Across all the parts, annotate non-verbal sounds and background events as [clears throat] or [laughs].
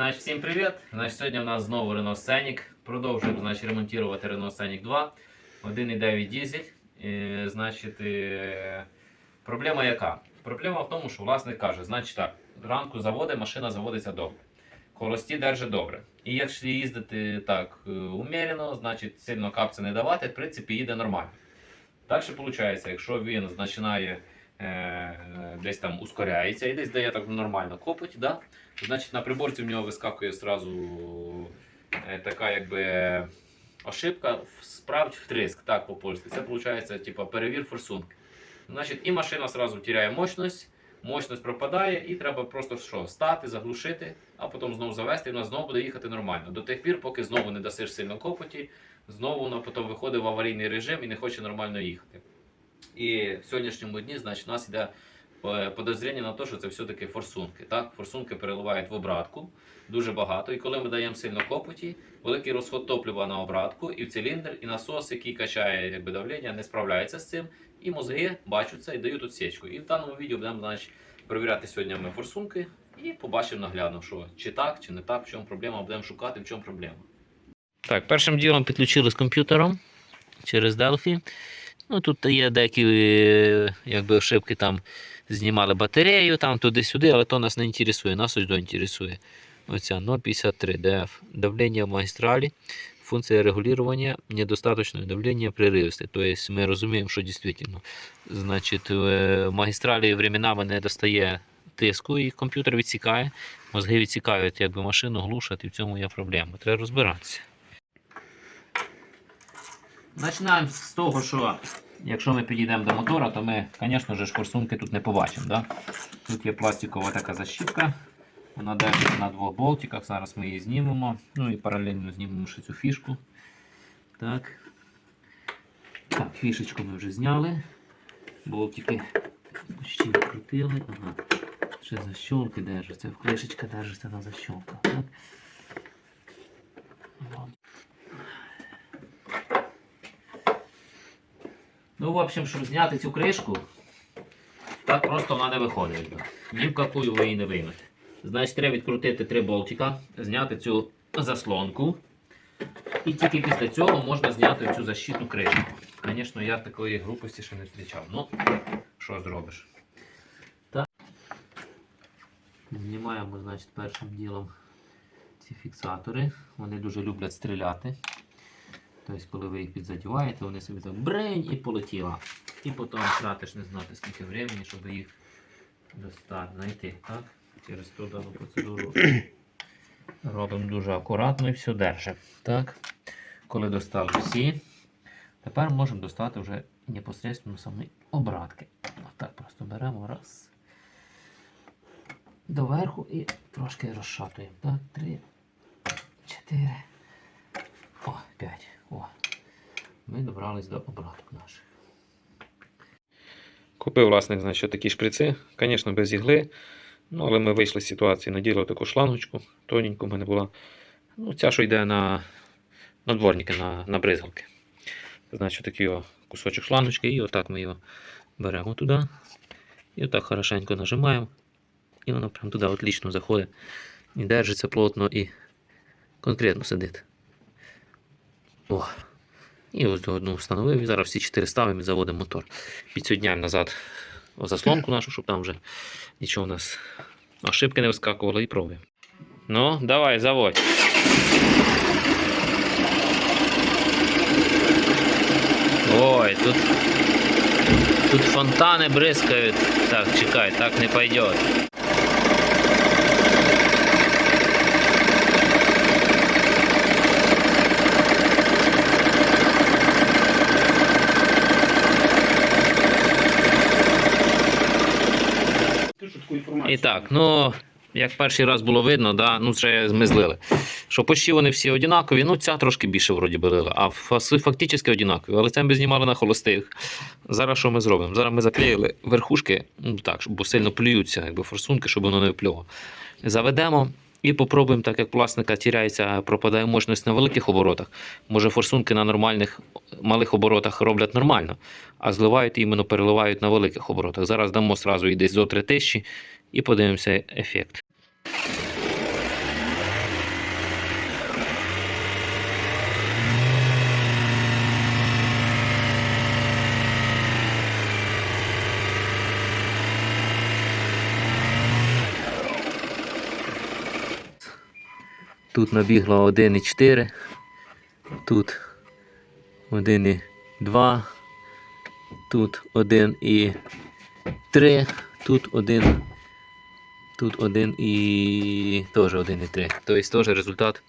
Значить, всім привіт! Значить, сьогодні у нас знову Renault Scenic. Продовжуємо значить, ремонтувати Renault Scenic 2. 1,9 дизель. Е, значить, е, проблема яка? Проблема в тому, що власник каже, значить так, ранку заводить, машина заводиться добре. Холості держить добре. І якщо їздити так е, умірено, значить сильно капці не давати, в принципі, їде нормально. Далі виходить, якщо він починає десь там ускоряється і десь дає так нормально копоть, да? Значить, на приборці в нього вискакує зразу е, така якби ошибка, справді втриск, так по-польськи. Це виходить, типу, перевір форсунки. Значить, і машина зразу теряє мощність, мощність пропадає, і треба просто що, стати, заглушити, а потім знову завести, і вона знову буде їхати нормально. До тих пір, поки знову не дасиш сильно копоті, знову вона потім виходить в аварійний режим і не хоче нормально їхати. І в сьогоднішньому дні, значить, у нас йде е, подозріння на те, що це все-таки форсунки. Так? Форсунки переливають в обратку дуже багато. І коли ми даємо сильно копоті, великий розход топлива на обратку, і в циліндр, і насос, який качає якби, давлення, не справляється з цим. І мозги бачать це і дають отсічку. І в даному відео будемо значить, перевіряти сьогодні ми форсунки і побачимо наглядно, що чи так, чи не так, в чому проблема, будемо шукати, в чому проблема. Так, першим ділом підключили з комп'ютером через Delphi. Ну, тут є деякі е, якби, ошибки, там знімали батарею, там туди-сюди, але то нас не інтересує, нас ось інтересує. Оця 0,53 DF. Давлення в магістралі, функція регулювання недостаточного давлення прерывисте. Тобто ми розуміємо, що дійсно, значить, е, в магістралі временами не достає тиску, і комп'ютер відсікає, мозги відсікають якби, машину, глушать, і в цьому є проблема. Треба розбиратися. Починаємо з того, що якщо ми підійдемо до мотора, то ми, звісно ж, форсунки тут не побачимо. Да? Тут є пластикова така защіпка. Вона держиться на двох болтиках. Зараз ми її знімемо. Ну і паралельно знімемо ще цю фішку. Так. Так, фішечку ми вже зняли. Болтики почти відкрутили. Ага. Ще защолки держаться. Вклешечка держиться на защолках. Так. Ну, в общем, щоб зняти цю кришку, так просто вона не виходить. Ні в какую ви її не виймете. Значить, треба відкрутити три болтика, зняти цю заслонку. І тільки після цього можна зняти цю защитну кришку. Звісно, я такої групості ще не зустрічав. Ну, що зробиш? Так. Знімаємо, значить, першим ділом ці фіксатори. Вони дуже люблять стріляти. Тобто, коли ви їх підзадіваєте, вони собі так брень і полетіла. І потім тратиш не знати скільки времени, щоб їх достати, знайти. Так? Через ту дану процедуру [clears throat] робимо дуже акуратно і все держимо. Так? Коли достали всі, тепер можемо достати вже непосередньо самі обратки. Отак просто беремо раз. Доверху і трошки розшатуємо. Так, три, чотири. О, 5. Ми добрались до обраток наших. Купив власник, значить, такі шприци, звісно, без ігли. Ну, але ми вийшли з ситуації, наділи таку шлангочку, тоненьку в мене була. Ну, ця, що йде на, на дворники, на, на бризгалки. Значить, такий кусочок шлангочки, і отак ми його беремо туди. І отак хорошенько нажимаємо. І воно прям туди отлично заходить. І держиться плотно і конкретно сидить. О. І ось до одного встановив. І зараз всі чотири ставимо і заводимо мотор. Підсоединяємо назад заслонку [clears throat] нашу, щоб там вже нічого у нас ошибки не вискакувало і пробуємо. Ну, давай, заводь. Ой, тут, тут фонтаны брызгают. Так, чекай, так не пойдет. І так, ну, як перший раз було видно, да, ну це ми злили. Що почти вони всі однакові, ну ця трошки більше вроді лила, а фактично однакові, але це ми знімали на холостих. Зараз що ми зробимо? Зараз ми заклеїли верхушки, ну так, бо сильно плюються, якби форсунки, щоб воно не виплювало. Заведемо і попробуємо, так як пластика тіряється, пропадає мощність на великих оборотах. Може форсунки на нормальних малих оборотах роблять нормально, а зливають іменно переливають на великих оборотах. Зараз дамо сразу і десь до 3000 і подивимося ефект. Тут набігло 1,4, тут 1,2, тут 1,3, тут 1. Тут 1 і теж 1,3. Тобто теж результат.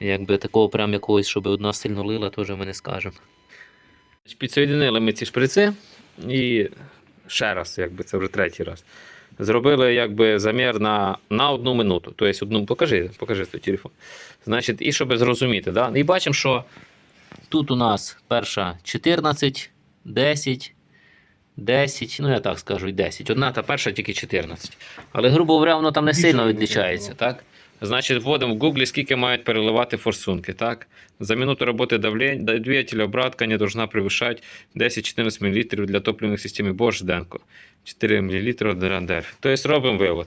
Якби такого прям якогось, щоб одна сильно лила, теж ми не скажемо. Підсоєдинили ми ці шприци і ще раз, якби це вже третій раз. Зробили якби замір на, на одну минуту. Тобто одну, покажи, покажи той телефон. Значить, і щоб зрозуміти. Да? І бачимо, що тут у нас перша 14, 10, 10, ну я так скажу, і 10. Одна та перша тільки 14. Але, грубо говоря, воно там не сильно відлічається. Так? Значить, вводимо в Google, скільки мають переливати форсунки. Так? За минуту роботи двигателя обратка не должна превышать 10-14 мл для топливних систем Bosch Denko. 4 мл Дерандерф. Тобто робимо вивод.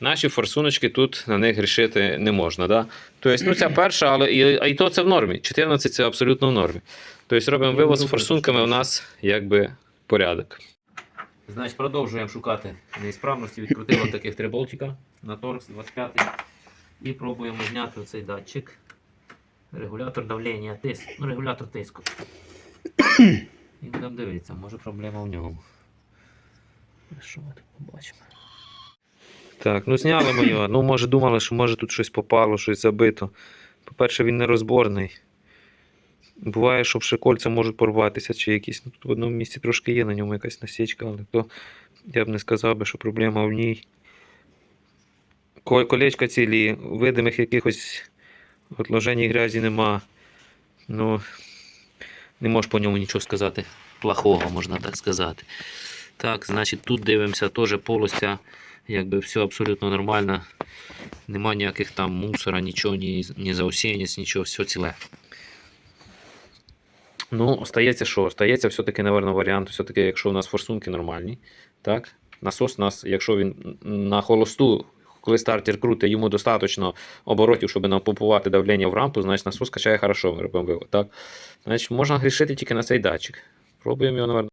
Наші форсуночки тут на них грішити не можна. Да? Тобто, ну, ця перша, але і, а і то це в нормі. 14 це абсолютно в нормі. Тобто робимо вивод з форсунками, у нас якби порядок. Значить, продовжуємо шукати неісправності. Відкрутили таких три болтика на торкс 25 і пробуємо зняти цей датчик. Регулятор давлення, тиск, ну, регулятор тиску. І будемо дивитися, може проблема в ньому. Що ми тут побачимо? Так, ну зняли ми його. Ну, може думали, що може тут щось попало, щось забито. По-перше, він не розборний. Буває, що кольця можуть порватися чи якісь. Ну, тут в одному місці трошки є на ньому якась насічка, але то я б не сказав би, що проблема в ній. Колечка цілі, видимих якихось отложень грязі нема. Ну, не можеш по ньому нічого сказати. Плохого, можна так сказати. Так, значить, тут дивимося теж полостя, якби все абсолютно нормально. Нема ніяких там мусора, нічого, ні, ні заусінець, нічого, все ціле. Ну, остається що? Остається все-таки, напевно, варіант, все-таки, якщо у нас форсунки нормальні, так? Насос у нас, якщо він на холосту, коли стартер крутить, йому достатньо оборотів, щоб нам помпувати давлення в рампу, значить насос качає хорошо, ми робимо вивод. Так? Значить, можна грішити тільки на цей датчик. Пробуємо його, напевно.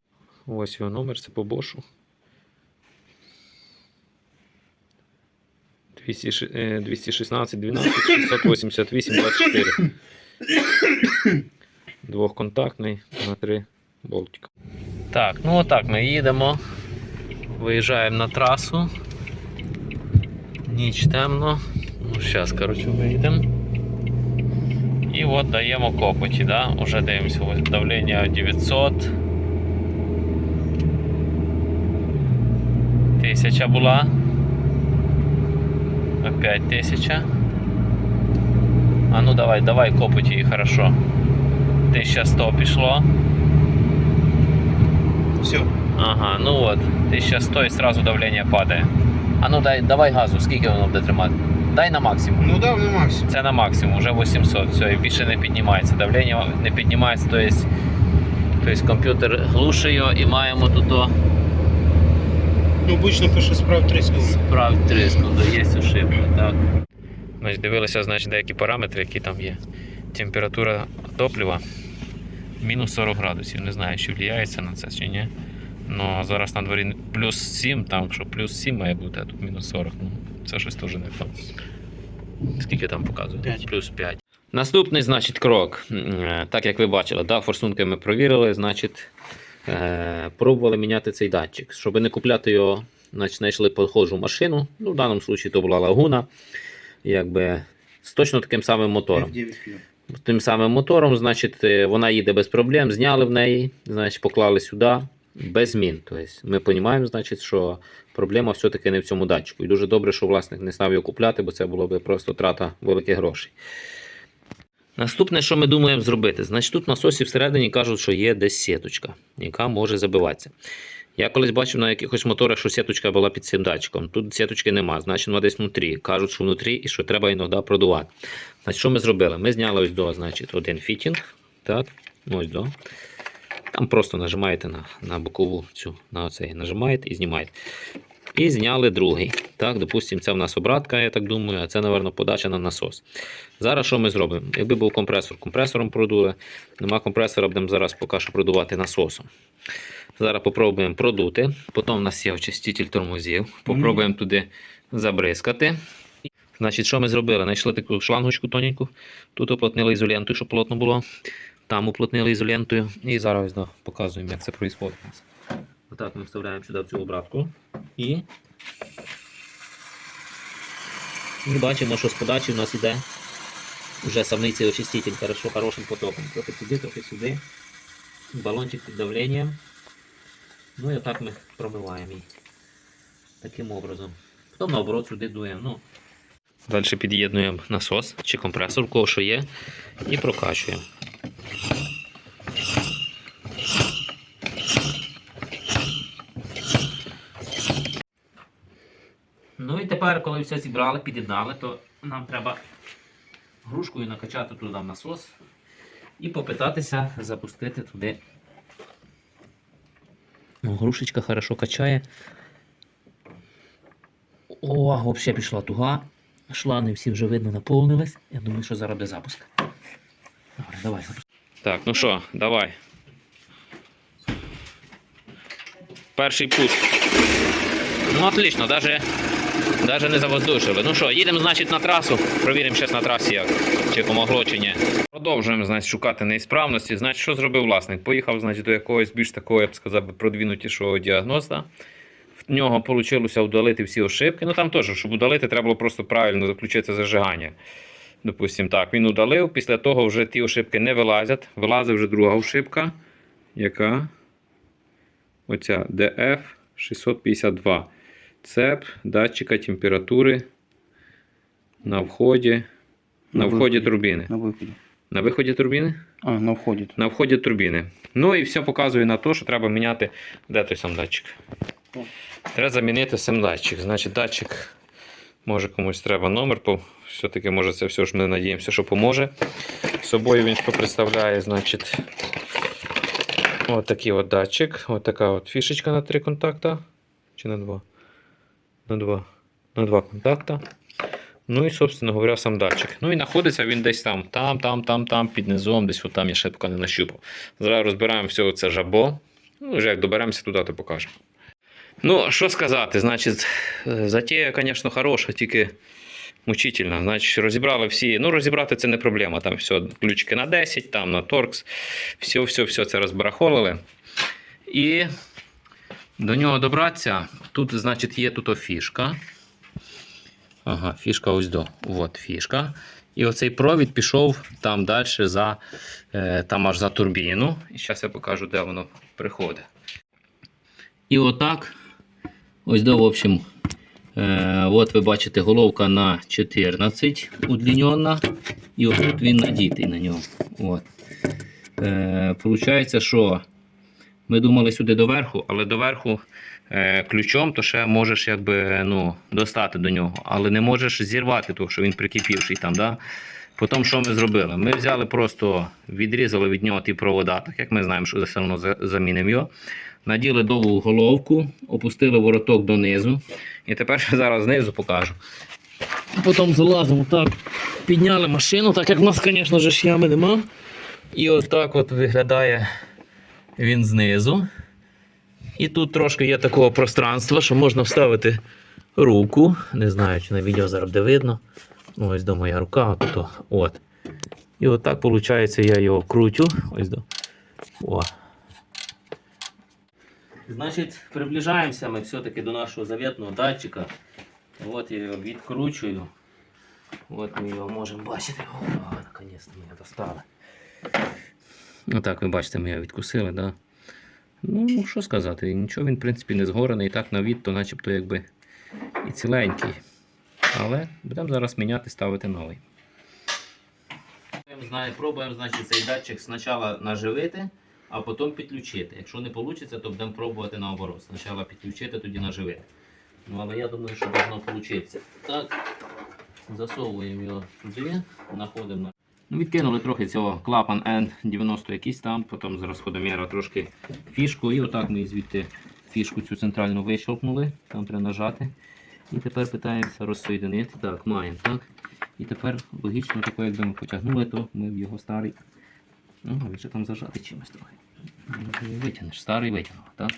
Ось його номер, це по бошу. 200, е, 216 12 688 24. Двохконтактний на три болтика. Так, ну отак ми їдемо. Виїжджаємо на трасу. Ніч темно. Ну, зараз, коротше, виїдемо. І от даємо копоті, да? Уже дивимося, ось давлення 900. Тисяча була. Опять тисяча. А ну давай, давай копоті її хорошо. 1100 пішло. Все. Ага, ну от, 1100 і сразу давлення падає. А ну дай, давай газу, скільки воно буде тримати? Дай на максимум. Ну да, на максимум. Це на максимум, вже 800, все, і більше не піднімається. Давлення не піднімається, тобто, тобто комп'ютер глушить його і маємо тут о, Ну, обично пише справ 3 секунди. справді триску, є ошибка, так. Значить, дивилися значить, деякі параметри, які там є. Температура топлива мінус 40 градусів. Не знаю, чи впливається на це чи ні. Ну, зараз на дворі плюс 7, там що плюс 7 має бути, а тут мінус 40. Ну, це щось теж не то. Скільки там показує? П'ять. Плюс 5. Наступний, значить, крок. Е, Так як ви бачили, да, форсунки ми провірили, значить, е, пробували міняти цей датчик. Щоб не купляти його, значить, знайшли похожу машину. Ну, в даному випадку то була лагуна. Якби, з точно таким самим мотором. F9 фільм. Тим самим мотором, значить, е, вона їде без проблем, зняли в неї, значить, поклали сюди без змін. Тобто ми розуміємо, значить, що проблема все-таки не в цьому датчику. І дуже добре, що власник не став його купляти, бо це було б просто трата великих грошей. Наступне, що ми думаємо зробити, значить тут в насосі всередині кажуть, що є десь сіточка, яка може забиватися. Я колись бачив на якихось моторах, що сіточка була під цим датчиком. Тут сіточки нема, значить вона десь внутрі. Кажуть, що внутрі і що треба іноді продувати. Значить, що ми зробили? Ми зняли ось до, значить, один фітінг. Так, ось до. Там просто нажимаєте на, на бокову цю, на оцей, нажимаєте і знімаєте. І зняли другий. Так, допустимо, це в нас обратка, я так думаю, а це, напевно, подача на насос. Зараз що ми зробимо? Якби був компресор, компресором продули. Нема компресора, будемо зараз поки що продувати насосом. Зараз попробуємо продути. Потім у нас є очиститель тормозів. Попробуємо туди забризкати. Значить, що ми зробили? Знайшли таку шлангочку тоненьку, тут уплотнили ізолентою, щоб плотно було. Там уплотнили ізолентою. І зараз да, показуємо, як це відбувається. Отак ми вставляємо сюди в цю обратку. І. І бачимо, що з подачі в нас іде вже самий цей очиститель хорошо, хорошим потоком. Трохи туди, трохи сюди. Балончик під давленням. Ну і отак ми промиваємо її. Таким образом. Потім наоборот сюди дуємо. Ну. Далі під'єднуємо насос чи компресор, у кого що є, і прокачуємо. Ну і тепер, коли все зібрали, під'єднали, то нам треба грушкою накачати туди в насос і попитатися запустити туди. Грушечка хорошо качає. О, взагалі пішла туга. Шлани всі вже видно наповнились. Я думаю, що зараз буде запуск. Добре, давай. Так, ну що, давай. Перший пуск. Ну, отлично, даже, даже не завоздушили. Ну що, їдемо, значить, на трасу. Провіримо зараз на трасі, як, чи помогло, чи ні. Продовжуємо, значить, шукати неісправності. Значить, що зробив власник? Поїхав, значить, до якогось більш такого, я б сказав, продвинутішого діагноста. В нього вийшло удалити всі ошибки. Ну там теж, щоб удалити, треба було просто правильно заключити зажигання. Допустим, так, він удалив, після того вже ті ошибки не вилазять. Вилазить вже друга ошибка, яка оця DF 652. Цеп датчика температури на вході, на На вході виході. турбіни. На виході. На виході турбіни? А, на вході. На вході турбіни. Ну і все показує на те, що треба міняти. Де той сам датчик? О. Треба замінити сам датчик. Значить, датчик, може комусь треба номер, бо все-таки може це все ж ми надіємося, що поможе. З собою він що представляє, значить, от такий от датчик, от така от фішечка на три контакта. Чи на два? На два. На два контакта. Ну і, собственно говоря, сам датчик. Ну і знаходиться він десь там, там, там, там, там, під низом, десь отам я ще поки не нащупав. Зараз розбираємо все це жабо. Ну, вже як доберемося туди, то покажемо. Ну, що сказати, значить, затея, звісно, хороша, тільки мучительна. Значить, розібрали всі. Ну, розібрати це не проблема. Там все, ключики на 10, там на торкс, все, все, все це розбарахолили. І до нього добратися. Тут, значить, є тут фішка. Ага, фішка ось до. От фішка. І оцей провід пішов там далі за, е, там аж за турбіну. І зараз я покажу, де воно приходить. І отак. Ось до, в общем, е, от ви бачите головка на 14 удлінена. І отут він надітий на ньому. От. Е, получається, що ми думали сюди доверху, але доверху е, ключом, то ще можеш якби, ну, достати до нього, але не можеш зірвати, тому що він прикипівший там. Да? Потім що ми зробили? Ми взяли просто відрізали від нього ті провода, так як ми знаємо, що все одно замінимо його. Наділи довгу головку, опустили вороток донизу. І тепер ще зараз знизу покажу. Потім залазимо так, підняли машину, так як в нас, звісно ж, ями нема. І отак от виглядає він знизу. І тут трошки є такого пространства, що можна вставити руку. Не знаю, чи на відео зараз буде видно. Ну, ось до моя рука. От, от. І отак, виходить, я його крутю. Ось до. О. Значить, приближаємося ми все-таки до нашого завітного датчика. От я його відкручую. От ми його можемо бачити. О, наконець ми його достали. Отак ви бачите, ми його відкусили, да? Ну, що сказати, нічого він, в принципі, не згорений. І так на то начебто якби і ціленький. Але будемо зараз міняти, ставити новий. Пробуємо значить, цей датчик спочатку наживити, а потім підключити. Якщо не вийде, то будемо пробувати наоборот. Спочатку підключити, тоді наживити. Ну, але я думаю, що должно вийти. Так, засовуємо його туди, знаходимо. Ну, відкинули трохи цього клапан N90 якийсь там, потім з розходоміра трошки фішку, і отак ми звідти фішку цю центральну вищелкнули, там треба нажати. І тепер питаємося розсоєдинити. Так, маємо, так. І тепер логічно, тако, якби ми потягнули, то ми в його старий. Ну, він ще там зажати чимось трохи. Витягнеш, старий витягнув, так?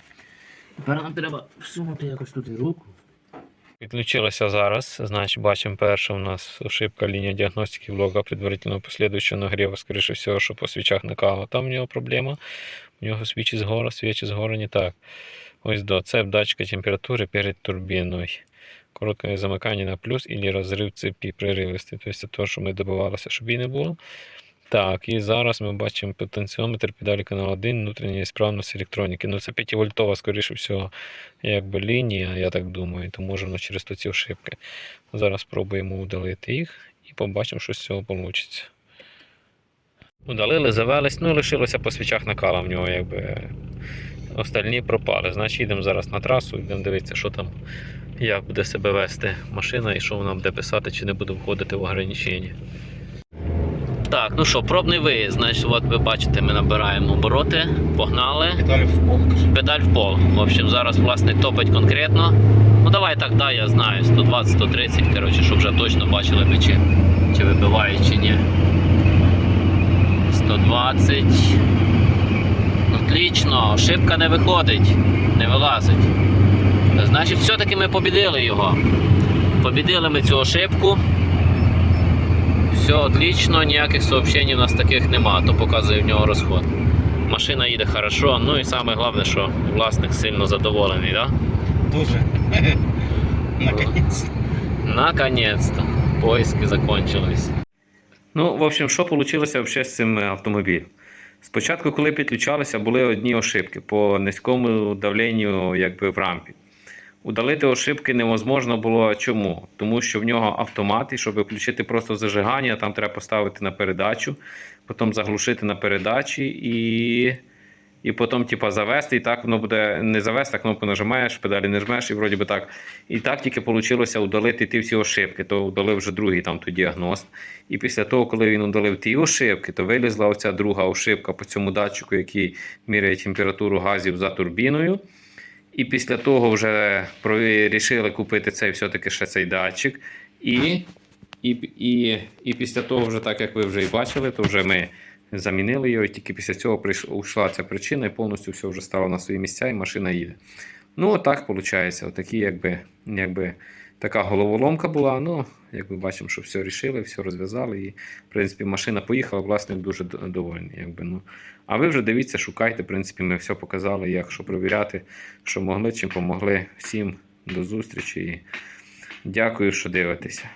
Тепер нам треба всунути якось тут руку. Підключилося зараз. Значить, бачимо, перша у нас ошибка лінія діагностики блока предварительного послідуючого нагріву. Скоріше всього, що по свічах накало. Там в нього проблема. У нього свічі згора, свічі згора не так. Ось до. Це датчика температури перед турбіною. Коротке замикання на плюс і розрив цепі приривистий. Тобто те, що ми добивалися, щоб її не було. Так, і зараз ми бачимо потенціометр педалі канал 1 внутрішньої справності електроніки. Ну це 5 вольтова, скоріше всього, якби лінія, я так думаю, то може воно через ці ошибки. Зараз спробуємо удалити їх і побачимо, що з цього вийде. Удалили, завелись, ну лишилося по свічах накала в нього, якби остальні пропали. Значить, їдемо зараз на трасу, йдемо дивитися, що там, як буде себе вести машина і що вона буде писати, чи не буде входити в ограничення. Так, ну що, пробний виїзд. Значить, от ви бачите, ми набираємо обороти, погнали. Педалі в пол. Педаль в пол. В общем, зараз власник топить конкретно. Ну давай так, да, я знаю. 120-130, коротше, щоб вже точно бачили ми, чи, чи вибиває, чи ні. 120. Отлично, ошибка не виходить, не вилазить. Значить, все-таки ми побідили його. Побідили ми цю ошибку. Все отлично, ніяких сообщень у нас таких нема, то показує в нього розход. Машина їде хорошо, ну і саме головне, що власник сильно задоволений, да? Дуже. [laughs] Наконець. Наконец-то. Поиски закончились. Ну, в общем, що вийшло взагалі з цим автомобілем? Спочатку, коли підключалися, були одні ошибки по низькому давленню якби, в рампі. Удалити ошибки невозможно було. Чому? Тому що в нього автомат, і щоб включити просто зажигання, там треба поставити на передачу, потім заглушити на передачі і, і потім типа, завести. І так воно буде не завести, а кнопку нажимаєш, педалі не жмеш, і вроді би так. І так тільки вийшло удалити ті всі ошибки. То удалив вже другий там той діагност. І після того, коли він удалив ті ошибки, то вилізла оця друга ошибка по цьому датчику, який міряє температуру газів за турбіною. І після того вже вирішили купити цей все-таки ще цей датчик. І, і, і, і після того, вже так як ви вже і бачили, то вже ми замінили його, і тільки після цього прийшла ця причина, і повністю все вже стало на свої місця, і машина їде. Ну, отак виходить. Отакі, якби, якби така головоломка була. Ну, як ми бачимо, що все рішили, все розв'язали. І, в принципі, машина поїхала, власник дуже довольний. Якби, ну. А ви вже дивіться, шукайте. В принципі, ми все показали, як що провіряти, що могли, чим помогли. Всім до зустрічі і дякую, що дивитеся.